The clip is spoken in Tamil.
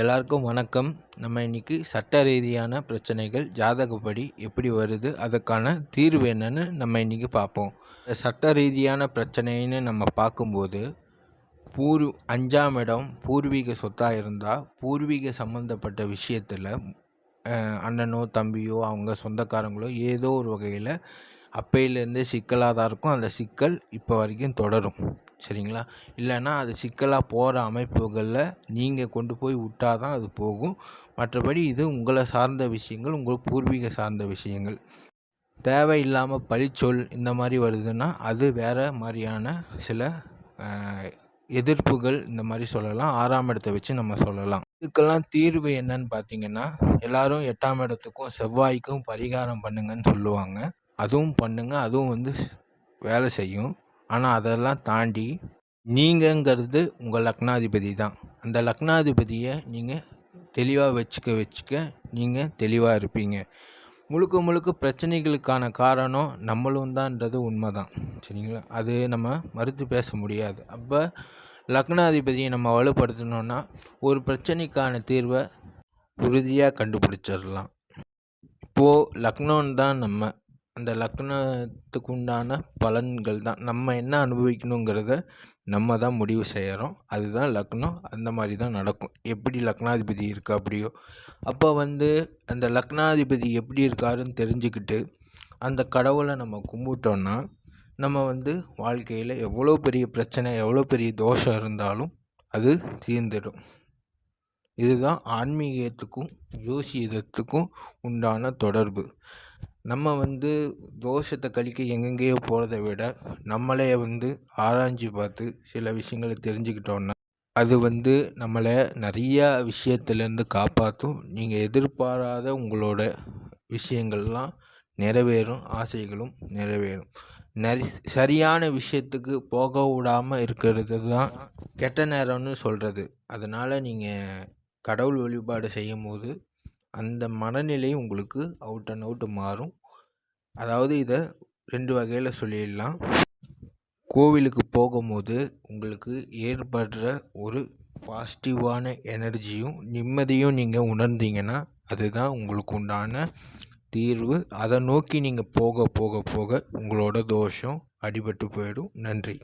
எல்லாருக்கும் வணக்கம். நம்ம இன்னைக்கு சட்ட ரீதியான பிரச்சனைகள் ஜாதகப்படி எப்படி வருது அதுக்கான தீர்வு என்னன்னு நம்ம இன்னைக்கு பார்ப்போம். சட்ட ரீதியான பிரச்சனைன்னு நம்ம பார்க்கும்போது பூர்வ அஞ்சாம் இடம் பூர்வீக சொத்தாக இருந்தால் பூர்வீக சம்மந்தப்பட்ட விஷயத்தில் அண்ணனோ தம்பியோ அவங்க சொந்தக்காரங்களோ ஏதோ ஒரு வகையில் அப்பையிலேருந்தே சிக்கலாக தான் இருக்கும். அந்த சிக்கல் இப்போ வரைக்கும் தொடரும். சரிங்களா? இல்லைன்னா அது சிக்கலாக போகிற அமைப்புகளில் நீங்கள் கொண்டு போய் விட்டால் தான் அது போகும். மற்றபடி இது உங்களை சார்ந்த விஷயங்கள் உங்கள் பூர்வீக சார்ந்த விஷயங்கள். தேவையில்லாமல் பழிச்சொல் இந்த மாதிரி வருதுன்னா அது வேறு மாதிரியான சில எதிர்ப்புகள் இந்த மாதிரி சொல்லலாம். ஆறாம் இடத்தை வச்சு நம்ம சொல்லலாம். இதுக்கெல்லாம் தீர்வு என்னன்னு பார்த்தீங்கன்னா எல்லாரும் எட்டாம் இடத்துக்கும் செவ்வாய்க்கும் பரிகாரம் பண்ணுங்கன்னு சொல்லுவாங்க. அதுவும் பண்ணுங்கள் அதுவும் வந்து வேலை செய்யும். ஆனால் அதெல்லாம் தாண்டி நீங்கங்கிறது உங்கள் லக்னாதிபதி தான். அந்த லக்னாதிபதியை நீங்கள் தெளிவாக வச்சுக்க வச்சுக்க நீங்கள் தெளிவாக இருப்பீங்க. முழுக்க முழுக்க பிரச்சனைகளுக்கான காரணம் நம்மளும் தான்ன்றது உண்மை தான் சரிங்களா? அது நம்ம மறுத்து பேச முடியாது. அப்போ லக்னாதிபதியை நம்ம வலுப்படுத்தணும்னா ஒரு பிரச்சனைக்கான தீர்வை உறுதியாக கண்டுபிடிச்சிடலாம். இப்போது லக்னோன்னு தான் நம்ம. அந்த லக்னத்துக்கு உண்டான பலன்கள் தான். நம்ம என்ன அனுபவிக்கணுங்கிறத நம்ம தான் முடிவு செய்கிறோம் அதுதான் லக்னம். அந்த மாதிரி தான் நடக்கும். எப்படி லக்னாதிபதி இருக்கா அப்படியோ. அப்போ வந்து அந்த லக்னாதிபதி எப்படி இருக்காருன்னு தெரிஞ்சுக்கிட்டு அந்த கடவுளை நம்ம கும்பிட்டோன்னா நம்ம வந்து வாழ்க்கையில் எவ்வளோ பெரிய பிரச்சனை எவ்வளோ பெரிய தோஷம் இருந்தாலும் அது தீர்ந்துடும். இதுதான் ஆன்மீகத்துக்கும் ஜோசியத்துக்கும் உண்டான தொடர்பு. நம்ம வந்து தோஷத்தை கழிக்க எங்கெங்கேயோ போகிறத விட நம்மளே வந்து ஆராய்ஞ்சு பார்த்து சில விஷயங்களை தெரிஞ்சுக்கிட்டோன்னா அது வந்து நம்மளை நிறையா விஷயத்துலேருந்து காப்பாற்றும் நீங்கள் எதிர்பாராத உங்களோட விஷயங்கள்லாம் நிறைவேறும் ஆசைகளும் நிறைவேறும். நரி சரியான விஷயத்துக்கு போக விடாமல் இருக்கிறது தான் கெட்ட நேரம்னு சொல்கிறது அதனால் நீங்கள் கடவுள் வழிபாடு செய்யும் போது அந்த மனநிலை உங்களுக்கு அவுட் அண்ட் அவுட்டு மாறும். அதாவது இதை ரெண்டு வகையில் சொல்லிடலாம். கோவிலுக்கு போகும்போது உங்களுக்கு ஏற்படுற ஒரு பாசிட்டிவான எனர்ஜியும் நிம்மதியும் நீங்கள் உணர்ந்தீங்கன்னா அதுதான் உங்களுக்கு உண்டான தீர்வு. அதை நோக்கி நீங்கள் போக போக போக உங்களோட தோஷம் அடிபட்டு போயிடும். நன்றி.